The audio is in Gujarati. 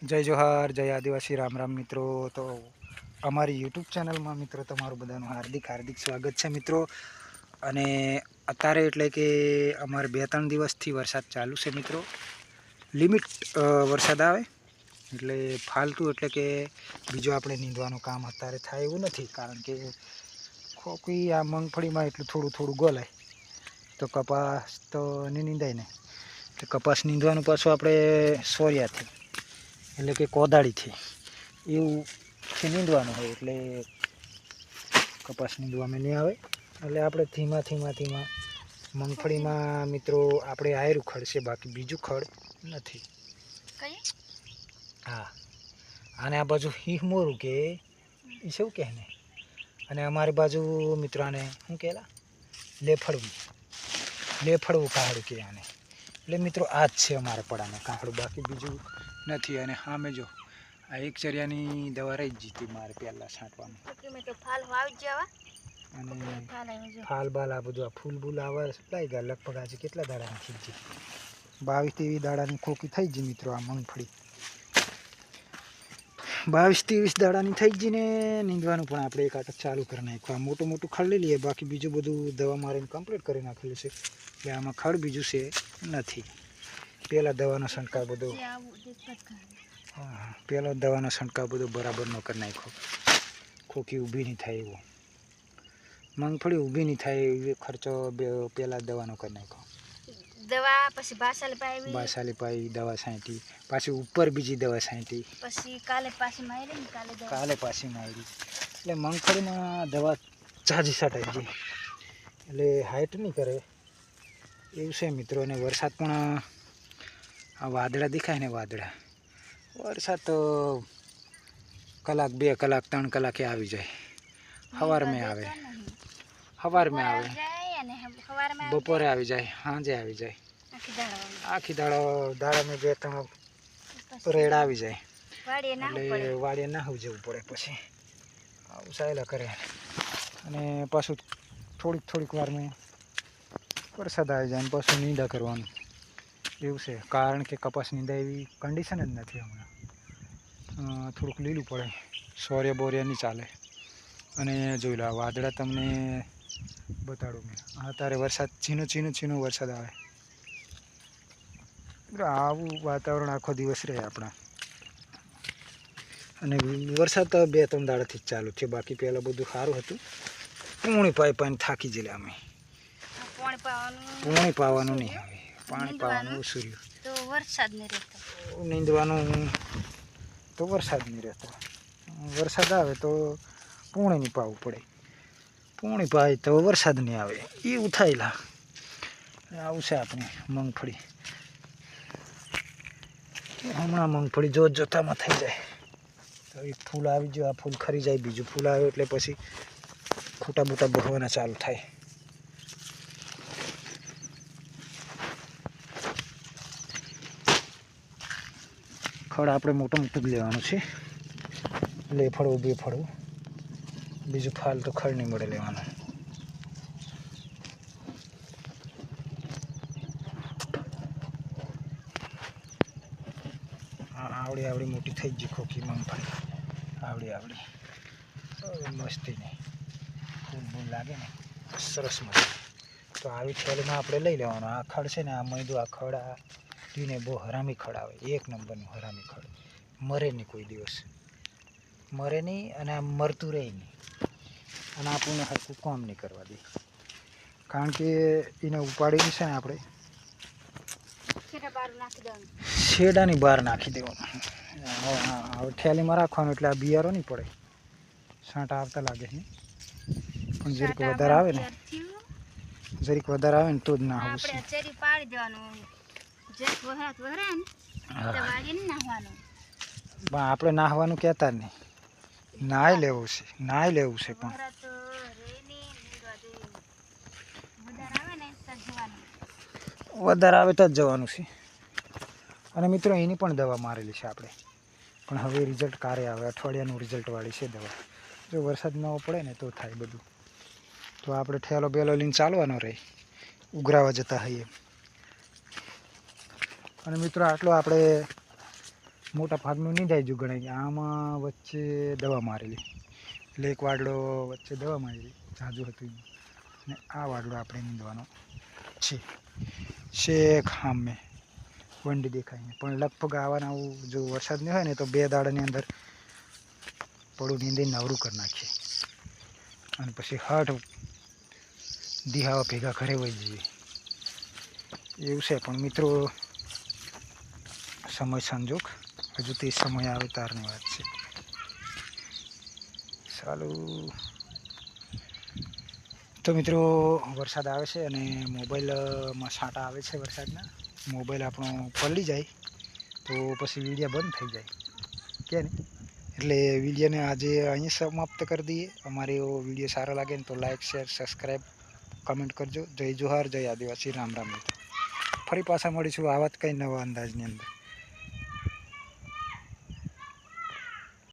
જય જોહાર, જય આદિવાસી, રામ રામ મિત્રો. તો અમારી યુટ્યુબ ચેનલમાં મિત્રો તમારું બધાનું હાર્દિક હાર્દિક સ્વાગત છે મિત્રો. અને અત્યારે એટલે કે અમારે બે ત્રણ દિવસથી વરસાદ ચાલુ છે મિત્રો. લિમિટ વરસાદ આવે એટલે ફાલતુ એટલે કે બીજું આપણે નીંદવાનું કામ અત્યારે થાય એવું નથી. કારણ કે ખોખી આ મગફળીમાં એટલું થોડું થોડું ગોલાય. તો કપાસ તો નહીં નીંદાય ને. એટલે કપાસ નીંદવાનું પાછું આપણે સોરિયાથી. એટલે કે કોદાળીથી એવું થી નીંદવાનું હોય એટલે કપાસ નીંદવામાં નહીં આવે. એટલે આપણે ધીમા ધીમા ધીમા મગફળીમાં મિત્રો આપણે આયરું ખડ છે બાકી બીજું ખડ નથી. હા. અને આ બાજુ હિમોરું કે એ શું કહે ને અને અમારી બાજુ મિત્રો આને શું કહેલા? લેફડવું લેફડવું કાહડું કે આને. એટલે મિત્રો આ જ છે અમારા પડાને કાહડું બાકી બીજું નથી અને સામે જો આ એક ચરિયાની દવા રહી જ જીતી મારે પહેલાં જવા અને ફાલ બાલ આ બધું આ ફૂલ બૂલ આવે લાઈ ગયા લગભગ આજે કેટલા દાડાની ખીચી બાવીસ ત્રેવીસ દાડાની ખોકી થઈ ગઈ મિત્રો આ મગફળી. બાવીસ ત્રેવીસ દાડાની થઈ ગઈ ને નીંદવાનું પણ આપણે એક આટક ચાલુ કરી નાખ્યું. આ મોટું મોટું ખડ લઈ લઈએ બાકી બીજું બધું દવા મારીને કમ્પ્લીટ કરી નાખેલું છે. એટલે આમાં ખડ બીજું છે નથી. પહેલાં દવાનો છંટકાવ બધો. હા પહેલો દવાનો છંટકાવ બધો બરાબર ન કરી નાખ્યો. ખોખી ઊભી નહીં થાય એવો. મગફળી ઊભી નહીં થાય એ ખર્ચો પહેલાં દવાનો કરી નાખ્યો. દવા પછી બાસલ પાઈ દવા છાંટી પાછી ઉપર બીજી દવા છાંટી. પછી કાલે પાછી મારી કાલે કાલે પાછી મારી. એટલે મગફળીમાં દવા ઝાઝી છટાઈ ગઈ. એટલે હાઇટ નહીં કરે. એવું છે મિત્રો અને વરસાદ પણ આ વાદળા દેખાય ને વાદળા. વરસાદ તો કલાક બે, કલાક, ત્રણ કલાકે આવી જાય. આવે સવારમાં આવે. સવાર મેં આવે. બપોરે આવી જાય, સાંજે આવી જાય. આખી દાડો દાડામાં બે, ત્રણ રેડ આવી જાય. એટલે વાડીએ નાહવું જવું પડે પછી. આવું સાયલા કરે. અને પાછું થોડીક થોડીક વારમાં વરસાદ આવી જાય ને પાછું નીંદા કરવાનું. એવું છે. કારણ કે કપાસ નીંદા એવી કન્ડિશન જ નથી હમણાં. થોડુંક લીલું પડે. સોર્ય બોર્ય નહીં ચાલે. અને જોઈ લો આ વાદળા તમને બતાડું મેં. આ તારે વરસાદ ઝીણો ઝીણો ઝીણો વરસાદ આવે. આવું વાતાવરણ આખો દિવસ રહે આપણા. અને વરસાદ તો બે ત્રણ દાડાથી જ ચાલુ છે બાકી પહેલાં બધું સારું હતું. પૂણી પાઈ પાઈને થાકી ગયેલા અમે. પાણી પૂણી પાવાનું નહીં આવે. પાણી. પાવાનું ઓછું રહ્યું તો વરસાદ નહીં રહેતો નીંદવાનું તો વરસાદ નહીં રહેતો. વરસાદ આવે તો પૂણીની નહીં પાવું પડે. પૂણી પાય તો વરસાદ નહીં આવે. એવું થાયલા આવું છે આપણે મગફળી. હમણાં મગફળી જોત જોતામાં થઈ જાય. તો એક ફૂલ આવી જાય આ ફૂલ ખરી જાય બીજું ફૂલ આવે એટલે પછી ખોટા બૂટા ભરવાના ચાલુ થાય. ખડ આપણે મોટું મોટું લેવાનું છે. લે ફળવું બે ફળવું બીજું ફાલ તો ખડ નહીં મળે લેવાનું. આવડી આવડી મોટી થઈ ગઈ ખોખી મગફળી. આવડી આવડી. મસ્તી નહીં. ફૂલ ફૂલ લાગે ને, સરસ મજા તો આવી થેલીમાં આપણે લઈ લેવાનું. આ ખડ છે ને, આ મૈદું, આ ખડ આ પીને બહુ હરામી ખડ આવે. એક નંબરનું હરામી ખડ. મરે નહીં કોઈ દિવસ. મરે નહીં અને આ મરતું રહે નહીં. અને આપણને હરકું કોમ નહીં કરવા દે. કારણ કે એને ઉપાડીને છે ને આપણે. શેડાની બહાર નાખી દેવાનું. હવે હા, હવે થેલીમાં રાખવાનું એટલે આ બિયારો નહીં પડે. છાંટા આવતા લાગે છે. પણ જરીક વધારે આવે ને. જરીક વધારે આવે ને તો જ ના આવું પાડી દેવાનું. જરીક વહરાત વહરે ને તો હા વાડીએ પણ આપણે નાહવાનું કહેતા નહીં. નાહી લેવું છે નાહી લેવું છે પણ. વધારે આવે તો જ જવાનું છે. અને મિત્રો એની પણ દવા મારેલી છે આપણે. પણ હવે રિઝલ્ટ કારે આવે. અઠવાડિયાનું રિઝલ્ટવાળી છે દવા. જો વરસાદ ન પડે ને તો થાય બધું. તો આપણે ઠેલો બેલો લઈને ચાલવાનો રહે. ઉઘરાવા જતા હોઈએ. અને મિત્રો, આટલો આપણે મોટા ભાગનું નિંદાઈ ગયું ગણાય આમાં વચ્ચે દવા મારેલી. એટલે એક વાડળો વચ્ચે દવા મારેલી. જાજુ હતું. અને આ વાડળો આપણે નીંદવાનો છે. શેખ હામે. વંડી દેખાય પણ લગભગ આવાના આવું જો વરસાદ નહીં હોય ને, તો બે દાડાની અંદર પડું નીંદી નવરું કરી નાખીએ. અને પછી હટ દિહાવા ભેગા ઘરે વહી જઈએ. એવું છે. પણ મિત્રો સમય સંજોગ. હજુ તે સમય આવે તારની વાત છે. સારું તો મિત્રો, વરસાદ આવે છે અને મોબાઈલમાં છાંટા આવે છે વરસાદના. મોબાઈલ આપણો પલળી જાય, તો પછી વિડીયા બંધ થઈ જાય. કે ને એટલે વિડીયોને આજે અહીં સમાપ્ત કરી દઈએ. અમારે એવો વીડિયો સારો લાગે ને તો લાઈક, શેર, સબસ્ક્રાઈબ, કમેન્ટ કરજો. જય જોહાર, જય આદિવાસી. રામ રામ ફરી પાછા મળીશું આવા જ કંઈ નવા અંદાજની અંદર.